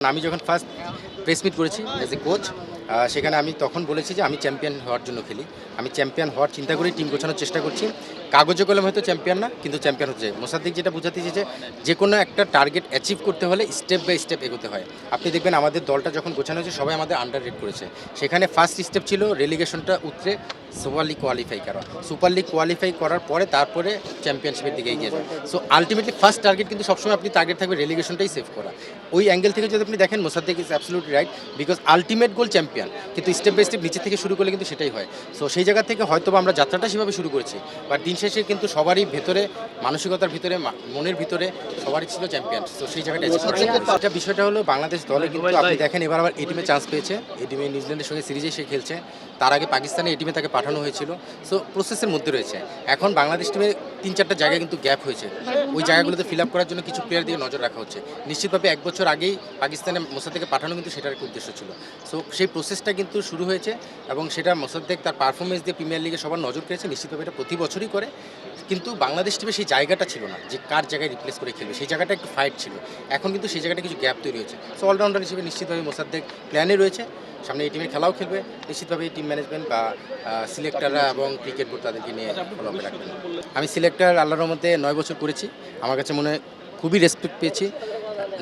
আমি যখন first press meet করেছি এজ এ কোচ সেখানে আমি তখন বলেছি যে আমি চ্যাম্পিয়ন হওয়ার জন্য খেলি। আমি চ্যাম্পিয়ন হওয়ার চিন্তা করেই টিম গোছানোর চেষ্টা করছি। কাগজে কলম হয়তো চ্যাম্পিয়ন না, কিন্তু চ্যাম্পিয়ন হচ্ছে। মোসাদ্দিক যেটা বোঝাতে চেয়েছে, যে কোনো একটা টার্গেট অ্যাচিভ করতে হলে স্টেপ বাই স্টেপ এগোতে হয়। আপনি দেখবেন আমাদের দলটা যখন গোছানো হয়েছে, সবাই আমাদের আন্ডার রেট করেছে। সেখানে ফার্স্ট স্টেপ ছিল রেলিগেশনটা উতরে সুপার লিগ কোয়ালিফাই করা। সুপার লিগ কোয়ালিফাই করার পরে তারপরে চ্যাম্পিয়নশিপের দিকে এগিয়ে যাওয়া। সো আলটিমেটলি ফার্স্ট টার্গেট কিন্তু সবসময় আপনি টার্গেট থাকবে রেলিগেশনটাই সেভ করা। ওই অ্যাঙ্গেল থেকে যদি আপনি দেখেন, Mosaddek is absolutely right because ultimate goal champion কিন্তু স্টেপ বাই স্টেপ নিচে থেকে শুরু করলে কিন্তু সেটাই হয়। সো সেই জায়গা থেকে হয়তো বা আমরা যাত্রাটা সেভাবে শুরু করেছি। বাট দিন শেষে কিন্তু সবারই ভেতরে মানসিকতার ভিতরে মনের ভিতরে সবারই ছিল চ্যাম্পিয়ন তো সেই জায়গাটা এটা বিষয়টা হলো বাংলাদেশ দলে কিন্তু আপনি দেখেন এবার আবার এটিমে চান্স পেয়েছে। এটিমে নিউজিল্যান্ডের সঙ্গে সিরিজে সে খেলছে। তার আগে পাকিস্তানে এটিমে তাকে পাঠানো হয়েছিল। সো প্রসেসের মধ্যে রয়েছে। এখন বাংলাদেশ টিমে তিন চারটা জায়গায় কিন্তু গ্যাপ হয়েছে। ওই জায়গাগুলোতে ফিল আপ করার জন্য কিছু প্লেয়ার দিকে নজর রাখা হচ্ছে। নিশ্চিতভাবে এক বছর আগেই পাকিস্তানে মোসাদ্দেকে পাঠানো কিন্তু সেটার একটা উদ্দেশ্য ছিল। সো সেই প্রসেসটা কিন্তু শুরু হয়েছে এবং সেটা মোসাদ্দেক তার পারফরমেন্স দিয়ে প্রিমিয়ার লিগে সবার নজর কেড়েছে নিশ্চিতভাবে এটা প্রতি বছরই করে। কিন্তু বাংলাদেশ টিমে সেই জায়গাটা ছিল না যে কার জায়গায় রিপ্লেস করে খেলবে সেই জায়গাটা একটু ফাইট ছিল। এখন কিন্তু সেই জায়গাটা কিছু গ্যাপ তৈরি হয়েছে। সো অলরাউন্ডার হিসেবে নিশ্চিতভাবে মোসাদ্দেক প্ল্যানে রয়েছে। সামনে এই টিমের খেলাও খেলবে। নিশ্চিতভাবে টিম ম্যানেজমেন্ট বা সিলেক্টাররা এবং ক্রিকেট বোর্ড তাদেরকে নিয়ে ফলো রাখবেন। আমি সিলেক্টার আল্লাহর রহমতে নয় বছর করেছি। আমার কাছে মনে হয় খুবই রেসপেক্ট পেয়েছি।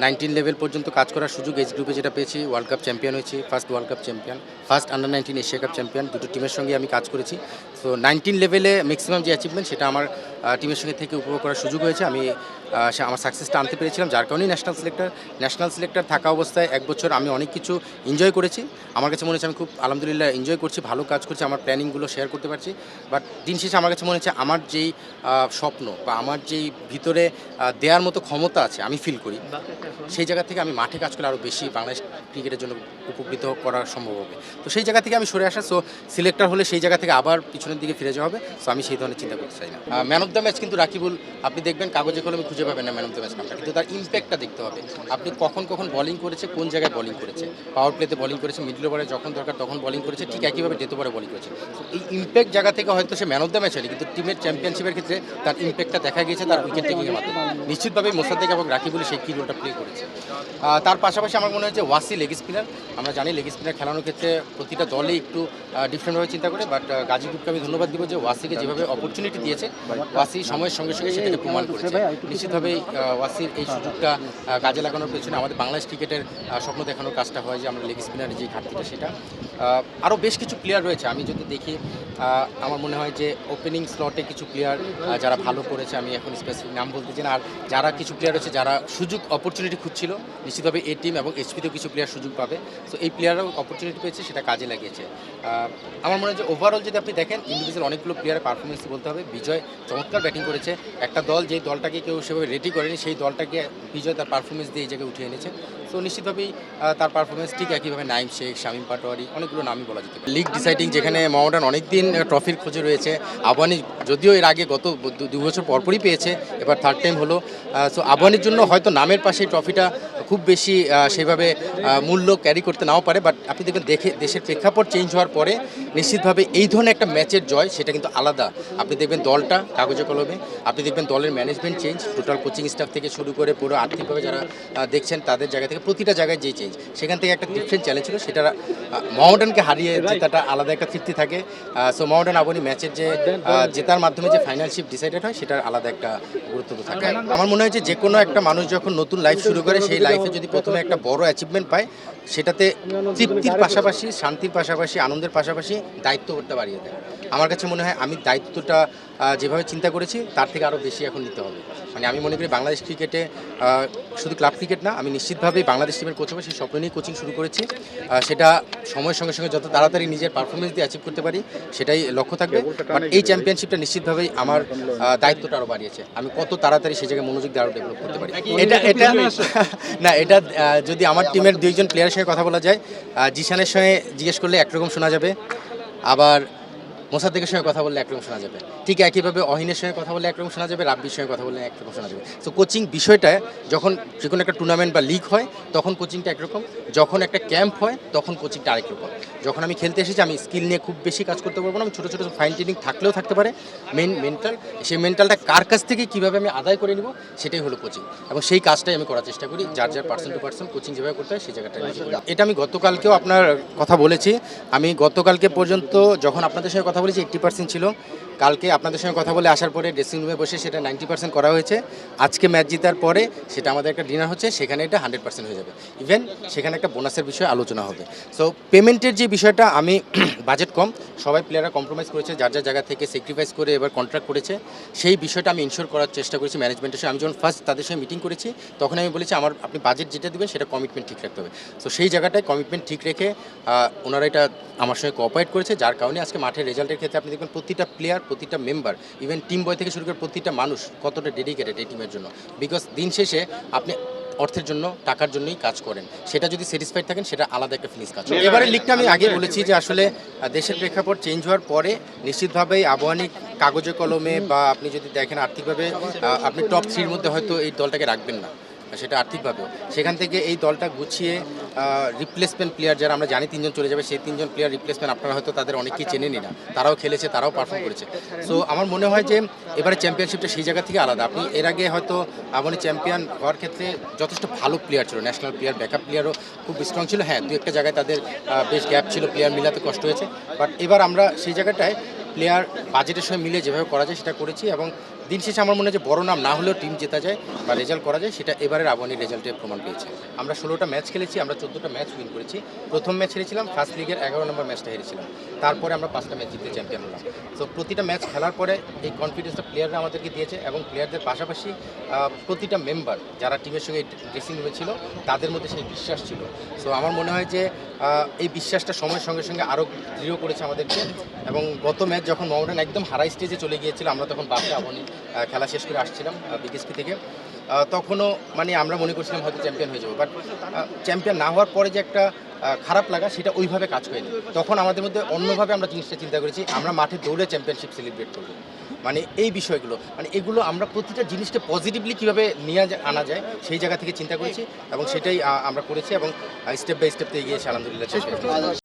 নাইনটিন লেভেল পর্যন্ত কাজ করার সুযোগ এজ গ্রুপে যেটা পেয়েছি ওয়ার্ল্ড কাপ চ্যাম্পিয়ন হয়েছি first world cup champion first under nineteen Asia cup champion দুটো টিমের সঙ্গে আমি কাজ করেছি। সো নাইনটিন লেভেলে ম্যাক্সিমাম যে অ্যাচিভমেন্ট সেটা আমার টিমের সঙ্গে থেকে উপভোগ করার সুযোগ হয়েছে। আমি সে- আমার সাকসেসটা আনতে পেরেছিলাম যার কারণেই ন্যাশনাল সিলেক্টর ন্যাশনাল সিলেক্টর থাকা অবস্থায় এক বছর আমি অনেক কিছু এনজয় করেছি। আমার কাছে মনে হচ্ছে আমি খুব আলহামদুলিল্লাহ এনজয় করছি ভালো কাজ করছি আমার প্ল্যানিংগুলো শেয়ার করতে পারছি। বাট দিন শেষে আমার কাছে মনে হচ্ছে আমার যেই স্বপ্ন বা আমার যেই ভিতরে দেওয়ার মতো ক্ষমতা আছে আমি ফিল করি। সেই জায়গা থেকে আমি মাঠে কাজ করলে আরও বেশি বাংলাদেশ ক্রিকেটের জন্য উপকৃত করা সম্ভব হবে। তো সেই জায়গা থেকে আমি সরে আসা সো সিলেক্টর হলে সেই জায়গা থেকে আবার পিছনের দিকে ফিরে যাওয়া হবে। সো আমি সেই ধরনের চিন্তা করতে চাই না। ম্যান অফ দ্য ম্যাচ কিন্তু রাকিবুল, আপনি দেখবেন কাগজে কলমে খুঁজে পাবেন না ম্যান অফ দ্য ম্যাচ নামটা। কিন্তু তার ইম্প্যাক্টটা দেখতে হবে। আপনি কখন কখন বলিং করেছে, কোন জায়গায় বলিং করেছে? পাওয়ার প্লেতে বলিং করেছে মিডল ওভারে যখন দরকার তখন বলিং করেছে, ঠিক একইভাবে ডেথ ওভারে বলিং করেছে। এই ইম্প্যাক্ট জায়গা থেকে হয়তো সে ম্যান অফ দ্য ম্যাচ হয়নি, কিন্তু টিমের চ্যাম্পিয়নশিপের ক্ষেত্রে তার ইম্প্যাক্টটা দেখা গিয়েছে তার উইকেট টেকিংয়ের মাধ্যমে। নিশ্চিতভাবে মোসাদ্দেক এবং রাকিবুল সেই কি রোলটা প্লে করেছে। তার পাশাপাশি আমার মনে হচ্ছে ওয়াসি লেগ স্পিনার। আমরা জানি লেগ স্পিনার খেলানোর ক্ষেত্রে প্রতিটা দলে একটু ডিফারেন্টভাবে চিন্তা করে বাট গাজী গ্রুপকে আমি ধন্যবাদ দিব যে ওয়াসিকে যেভাবে অপরচুনিটি দিয়েছে ওয়াসি সময়ের সঙ্গে সঙ্গে সেটাকে প্রমাণ করেছে। নিশ্চিতভাবেই আহ, ওয়াসির এই সুযোগটা কাজে লাগানোর পেছনে আমাদের বাংলাদেশ ক্রিকেটের স্বপ্ন দেখানোর কাজটা হয় যে আমরা লেগ স্পিনারের যে ঘাটতিটা সেটা। আরও বেশ কিছু প্লেয়ার রয়েছে। আমি যদি দেখি আমার মনে হয় যে ওপেনিং স্লটে কিছু প্লেয়ার যারা ভালো করেছে আমি এখন স্পেসিফিক নাম বলতে চাই আর যারা কিছু প্লেয়ার রয়েছে যারা সুযোগ অপরচুনিটি খুঁজছিল নিশ্চিতভাবে এই টিম এবং এইচপিতেও কিছু প্লেয়ার সুযোগ পাবে। সো এই প্লেয়াররাও অপরচুনিটি পেয়েছে, সেটা কাজে লাগিয়েছে। আমার মনে হয় যে ওভারঅল যদি আপনি দেখেন, ইন্ডিভিজুয়াল অনেকগুলো প্লেয়ারের পারফরমেন্স বলতে হবে। বিজয় চমৎকার ব্যাটিং করেছে। একটা দল যেই দলটাকে কেউ সেভাবে রেডি করেনি, সেই দলটাকে বিজয় তার পারফরমেন্স দিয়ে এই জায়গায় উঠিয়ে এনেছে। সো নিশ্চিতভাবেই তার পারফরমেন্স ঠিক একইভাবে নাইম শেখ, শামীম পাটোয়ারি, অনেকগুলো নামই বলা যেতে পারে। লিগ ডিসাইডিং যেখানে মোহামেডান অনেকদিন ট্রফির খোঁজে রয়েছে। আবানি যদিও এর আগে গত দু- বছর পরপরই পেয়েছে, এবার থার্ড টাইম হলো। সো আবানির জন্য হয়তো নামের পাশে ট্রফিটা খুব বেশি সেভাবে মূল্য ক্যারি করতে নাও পারে বাট আপনি দেখবেন দেখে, দেশের প্রেক্ষাপট চেঞ্জ হওয়ার পরে নিশ্চিতভাবে এই ধরনের একটা ম্যাচের জয়, সেটা কিন্তু আলাদা। আপনি দেখবেন দলটা কাগজে কলমে, আপনি দেখবেন দলের management change total coaching staff থেকে শুরু করে পুরো আর্থিকভাবে যারা দেখছেন, তাদের জায়গা থেকে প্রতিটা জায়গায় যে চেঞ্জ সেখান থেকে একটা ডিফারেন্ট চ্যালেঞ্জ ছিল সেটা মহামডানকে হারিয়ে জেতাটা আলাদা একটা তৃপ্তি থাকে। সো মহামডান আবনি ম্যাচের যে জেতার মাধ্যমে যে ফাইনালশিপ ডিসাইডেড হয় সেটার আলাদা একটা গুরুত্ব থাকে। আমার মনে হয় যে যে কোনো একটা মানুষ যখন নতুন লাইফ শুরু করে সেই লাইফে যদি প্রথমে একটা বড় অ্যাচিভমেন্ট পায় সেটাতে তৃপ্তির পাশাপাশি শান্তির পাশাপাশি আনন্দের পাশাপাশি দায়িত্ববোধটা বাড়িয়ে দেয়। আমার কাছে মনে হয় আমি দায়িত্বটা যেভাবে চিন্তা করেছি তার থেকে আরও বেশি এখন নিতে হবে। মানে আমি মনে করি বাংলাদেশ ক্রিকেটে শুধু ক্লাব ক্রিকেট না আমি নিশ্চিতভাবেই বাংলাদেশ টিমের কোচ হবে সেই স্বপ্ন নিয়ে কোচিং শুরু করেছি। সেটা সময়ের সঙ্গে সঙ্গে যত তাড়াতাড়ি নিজের পারফরমেন্স দিয়ে অ্যাচিভ করতে পারি সেটাই লক্ষ্য থাকবে। বাট এই চ্যাম্পিয়নশিপটা নিশ্চিতভাবেই আমার দায়িত্বটা আরও বাড়িয়েছে। আমি কত তাড়াতাড়ি সে জায়গায় মনোযোগ দিয়ে আরও ডেভেলপ করতে পারি। এটা এটা না এটা যদি আমার টিমের দুইজন প্লেয়ারের সঙ্গে কথা বলা যায় জিশানের সঙ্গে জিজ্ঞেস করলে একরকম শোনা যাবে। আবার মোসাদ্দেকের সঙ্গে কথা বললে একরকম শোনা যাবে। ঠিক একইভাবে অহিনের সঙ্গে কথা বললে একরকম শোনা যাবে, রাব্বির সঙ্গে কথা বললে একরকম শোনা যাবে। সো কোচিং বিষয়টা যখন যে কোনো একটা টুর্নামেন্ট বা লিগ হয়, তখন কোচিংটা একরকম। যখন একটা ক্যাম্প হয়, তখন কোচিংটা আরেক রকম। যখন আমি খেলতে এসেছি, আমি স্কিল নিয়ে খুব বেশি কাজ করতে পারব না। আমি ছোটো ছোটো ফাইন টিউনিং থাকলেও থাকতে পারে। মেন মেন্টাল সেই মেন্টালটা কার কাছ থেকে কীভাবে আমি আদায় করে নিব, সেটাই হলো কোচিং এবং সেই কাজটাই আমি করার চেষ্টা করি, যার যার পার্সন টু পার্সন কোচিং যেভাবে করতে হয়, সেই জায়গাটা এটা আমি গতকালকেও আপনার কথা বলেছি। আমি গতকালকে পর্যন্ত যখন আপনাদের সঙ্গে কথা বলেছি এইট্টি পার্সেন্ট ছিল। কালকে আপনাদের সঙ্গে কথা বলে আসার পরে ড্রেসিং রুমে বসে সেটা নাইনটি পার্সেন্ট করা হয়েছে। আজকে ম্যাচ জিতার পরে সেটা আমাদের একটা ডিনার হচ্ছে, সেখানে এটা হান্ড্রেড পার্সেন্ট হয়ে যাবে। ইভেন সেখানে একটা বোনাসের বিষয়ে আলোচনা হবে। সো পেমেন্টের যে বিষয়টা আমি বাজেট কম, সবাই প্লেয়াররা কম্প্রোমাইজ করেছে, যার যার জায়গা থেকে স্যাক্রিফাইস করে এবার কন্ট্রাক্ট করেছে, সেই বিষয়টা আমি ইনশোর করার চেষ্টা করেছি ম্যানেজমেন্টের সঙ্গে। আমি যখন ফার্স্ট তাদের সঙ্গে মিটিং করেছি, তখন আমি বলেছি, আমার, আপনি বাজেট যেটা দেবেন, সেটা কমিটমেন্ট ঠিক রাখতে হবে। সো সেই জায়গাটায় কমিটমেন্ট ঠিক রেখে ওনারা এটা আমার সঙ্গে কোঅপারেট করেছে, যার কারণে আজকে মাঠের রেজাল্টের ক্ষেত্রে আপনি দেখবেন প্রতিটা প্লেয়ার প্রতিটা মেম্বার ইভেন টিম বয় থেকে শুরু করে প্রতিটা মানুষ কতটা ডেডিকেটেড এই টিমের জন্য? বিকজ দিন শেষে আপনি অর্থের জন্য টাকার জন্যই কাজ করেন। সেটা যদি স্যাটিসফাইড থাকেন সেটা আলাদা একটা ফিনিশ কাজ। এবারে লিগটা আমি আগে বলেছি যে আসলে দেশের প্রেক্ষাপট চেঞ্জ হওয়ার পরে নিশ্চিতভাবেই আবহানিক কাগজে কলমে বা আপনি যদি দেখেন আর্থিকভাবে আপনি টপ থ্রির মধ্যে হয়তো এই দলটাকে রাখবেন না। সেটা আর্থিকভাবেও। সেখান থেকে এই দলটা গুছিয়ে রিপ্লেসমেন্ট প্লেয়ার যারা আমরা জানি তিনজন চলে যাবে, সেই তিনজন প্লেয়ার রিপ্লেসমেন্ট আপনারা হয়তো তাদের অনেকেই চেনেনই না। তারাও খেলেছে, তারাও পারফর্ম করেছে। সো আমার মনে হয় যে এবারে চ্যাম্পিয়নশিপটা সেই জায়গা থেকে আলাদা। আপনি এর আগে হয়তো আপনি চ্যাম্পিয়ন হওয়ার ক্ষেত্রে যথেষ্ট ভালো প্লেয়ার ছিল ন্যাশনাল প্লেয়ার ব্যাকআপ প্লেয়ারও খুব স্ট্রং ছিল। হ্যাঁ দু একটা জায়গায় তাদের বেশ গ্যাপ ছিল প্লেয়ার মিলাতে কষ্ট হয়েছে। বাট এবার আমরা সেই জায়গাটায় প্লেয়ার বাজেটের সঙ্গে মিলে যেভাবে করা যায় সেটা করেছি এবং দিন শেষে আমার মনে হয় যে বড় নাম না হলেও টিম জেতা যায় বা রেজাল্ট করা যায়, সেটা এবারের আবহানির রেজাল্টে প্রমাণ পেয়েছে। আমরা ষোলোটা ম্যাচ খেলেছি, আমরা চোদ্দোটা ম্যাচ উইন করেছি। প্রথম ম্যাচ হেরেছিলাম ফার্স্ট লিগের এগারো নম্বর ম্যাচটা হেরেছিলাম। তারপরে আমরা পাঁচটা ম্যাচ জিতে চ্যাম্পিয়ন হলাম। তো প্রতিটা ম্যাচ খেলার পরে এই কনফিডেন্সটা প্লেয়াররা আমাদেরকে দিয়েছে এবং প্লেয়ারদের পাশাপাশি প্রতিটা মেম্বার যারা টিমের সঙ্গে ড্রেসিং রুমে ছিল, তাদের মধ্যে সেই বিশ্বাস ছিল। সো আমার মনে হয় যে এই বিশ্বাসটা সময়ের সঙ্গে সঙ্গে আরও দৃঢ় করেছে আমাদেরকে। এবং গত ম্যাচ যখন মোহামেডান একদম হারাই স্টেজে চলে গিয়েছিল, আমরা তখন বাসে আবনি খেলা শেষ করে আসছিলাম বিকেএসপি থেকে। তখনও মানে আমরা মনে করছিলাম হয়তো চ্যাম্পিয়ন হয়ে যাব। বাট চ্যাম্পিয়ন না হওয়ার পরে যে একটা খারাপ লাগা, সেটা ওইভাবে কাজ করেনি তখন আমাদের মধ্যে অন্যভাবে আমরা জিনিসটা চিন্তা করেছি, আমরা মাঠে দৌড়ে চ্যাম্পিয়নশিপ সেলিব্রেট করব মানে এই বিষয়গুলো মানে এগুলো আমরা প্রতিটা জিনিসকে পজিটিভলি কীভাবে নিয়ে আনা যায়, সেই জায়গা থেকে চিন্তা করেছি এবং সেটাই আমরা করেছি এবং স্টেপ বাই স্টেপ এগিয়েছি আলহামদুলিল্লাহ।